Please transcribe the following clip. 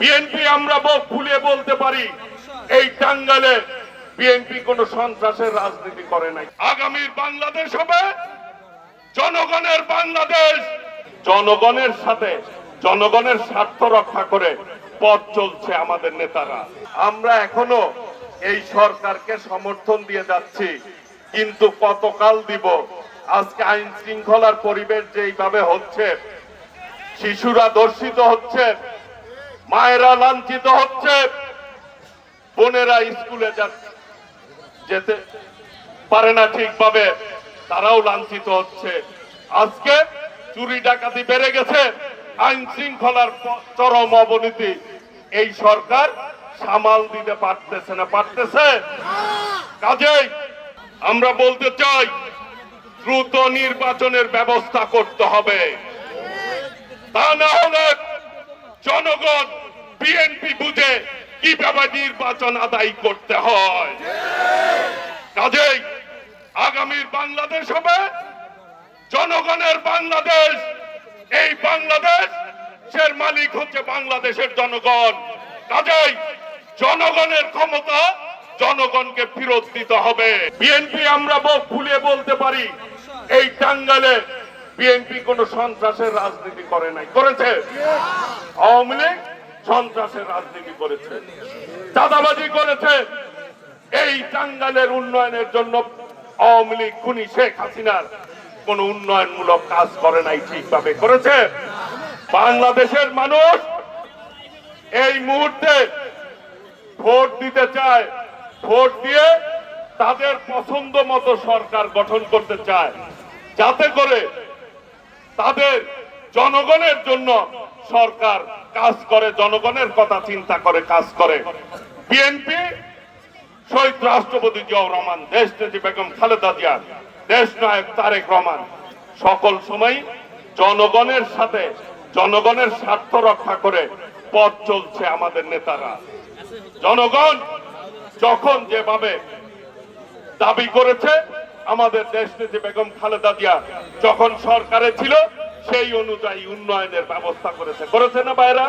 BNP আমরা বুক ফুলিয়ে বলতে পারি, এই টাঙ্গালে বিএনপি কোন সন্ত্রাসের রাজনীতি করে নাই। আগামীর বাংলাদেশ হবে জনগণের বাংলাদেশ। জনগণের সাথে, জনগণের স্বার্থ রক্ষা করে পথ চলছে আমাদের নেতারা। আমরা এখনও এই সরকারকে সমর্থন দিয়ে যাচ্ছি, কিন্তু কতকাল দিব? আজকে আইন শৃঙ্খলার পরিবেশ যেইভাবে হচ্ছে, শিশুরা দর্শিত হচ্ছে মায়েরা লাঞ্ছিত হচ্ছে। বোনেরা স্কুলে যাচ্ছে যেতে পারে না ঠিকভাবে, তারাও লাঞ্ছিত হচ্ছে। আজকে চুরি ডাকাতি বেড়ে গেছে, আইন শৃঙ্খলার চরম অবনীতি। এই সরকার সামাল দিতে পারতেছে না, পারতেছে? কাজেই আমরা বলতে চাই, দ্রুত নির্বাচনের ব্যবস্থা করতে হবে। তা না হলে জনগণ বিএনপি বুঝে কীভাবে নির্বাচন আদায় করতে হয়। কাজেই আগামীর বাংলাদেশ হবে, জনগণের বাংলাদেশ। এই বাংলাদেশের মালিক হচ্ছে বাংলাদেশের জনগণ। কাজেই জনগণের ক্ষমতা জনগণকে ফেরত দিতে হবে। বিএনপি আমরা বুক ফুলিয়ে বলতে পারি, এই টাঙ্গালে বিএনপি কোন সন্ত্রাসের রাজনীতি করে নাই। করেছে? আওয়ামী লীগ সন্ত্রাসের রাজনীতি করেছে, চাঁদাবাজি করেছে। এই টাঙ্গালের উন্নয়নের জন্য আওয়ামী লীগ খুনি শেখ হাসিনার কোন উন্নয়নমূলক কাজ করে নাই ঠিকভাবে করেছে। বাংলাদেশের মানুষ এই মুহূর্তে ভোট দিতে চায়, ভোট দিয়ে তাদের পছন্দ মতো সরকার গঠন করতে চায়। যাতে করে তাদের জনগণের জন্য সরকার কাজ করে, জনগণের কথা চিন্তা করে, কাজ করে। বিএনপি, শহীদ রাষ্ট্রপতি জিয়াউর রহমান, দেশ নেত্রী বেগম খালেদা জিয়া, দেশ নায়ক তারেক রহমান, সকল সময় জনগণের সাথে, জনগণের স্বার্থ রক্ষা করে পথ চলছে আমাদের নেতারা। জনগণ যখন যেভাবে দাবি করেছে, আমাদের দেশ নেত্রী বেগম খালেদা জিয়া যখন সরকারে ছিল সেই অনুযায়ী উন্নয়নের ব্যবস্থা করেছে। করেছে না বাইরা